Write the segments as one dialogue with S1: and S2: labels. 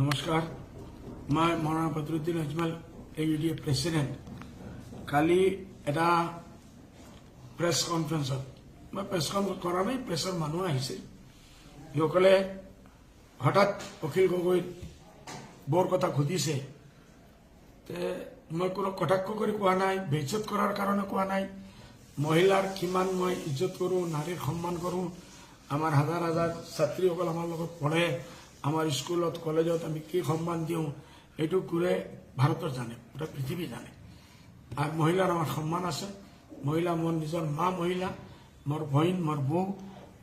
S1: মই Maulana Badruddin Ajmal A U D A president কালি এটা press কনফাৰেন্সত মই প্ৰেছ কনফাৰেন্স কৰা নাই প্ৰেছৰ মানুহ আহিছিল সেইসকলে হঠাৎ অখিল গগৈ বৰ কথা সুধিছে তে মই কোনো কটাক্ষ কৰি কোৱা নাই, বেইজ্জত কৰাৰ কাৰণে কোৱা নাই। মহিলাৰ কিমান মই ইজ্জত কৰোঁ, নাৰীৰ সন্মান কৰোঁ। আমাৰ হাজাৰ হাজাৰ ছাত্ৰীসকল আমাৰ লগত পঢ়ে। আমাৰ স্কুলত কলেজত আমি কি সন্মান দিওঁ, এইটো গোৰে ভাৰতৰ জানে, গোটেই পৃথিৱী জানে। আৰু মহিলাৰ আমাৰ সন্মান আছে। মহিলা মোৰ নিজৰ মা মহিলা, মোৰ বহিন মোৰ বৌ,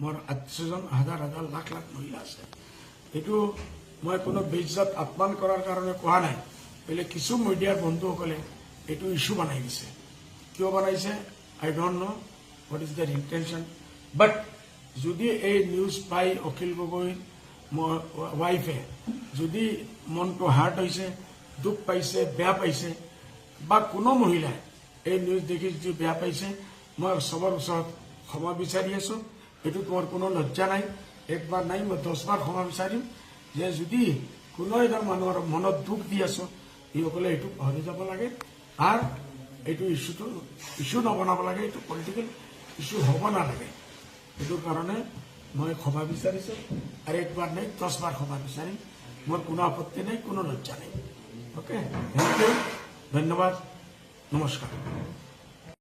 S1: মোৰ আত্মীয়জন, হাজাৰ হাজাৰ লাখ লাখ মহিলা আছে। এইটো মই কোনো বেইজ্জত আত্মান কৰাৰ কাৰণে কোৱা নাই। বোলে কিছু মিডিয়াৰ বন্ধুসকলে এইটো ইছ্যু বনাই দিছে। কিয় বনাইছে? I don't know' what is their intention. But যদি এই নিউজ পাই অখিল গগৈৰ ম- ৱাইফে যদি মনটো হাৰ্ট হৈছে দুখ পাইছে বেয়া পাইছে বা কোনো মহিলাই এই নিউজ দেখি যদি বেয়া পাইছে মই চবৰ ওচৰত ক্ষমা বিচাৰি আছো। এইটো তোমাৰ কোনো লজ্জা নাই। একবাৰ নাই মই দহবাৰ ক্ষমা বিচাৰিম যে যদি কোনো এজন মানুহৰ মনত দুখ দি আছো এইসকলে এইটো পাহৰি যাব লাগে। আৰু এইটো ইছ্যুটো ইছ্যু নবনাব লাগে এইটো পলিটিকেল ইছ্যু হ'ব নালাগে। সেইটো কাৰণে মই ক্ষমা বিচাৰিছোঁ। আৰু একবাৰ নাই, দহবাৰ ক্ষমা বিচাৰিম। মোৰ কোনো আপত্তি নাই, কোনো লজ্জা নাই। অ'কে থেংক ইউ ধন্যবাদ। নমস্কাৰ।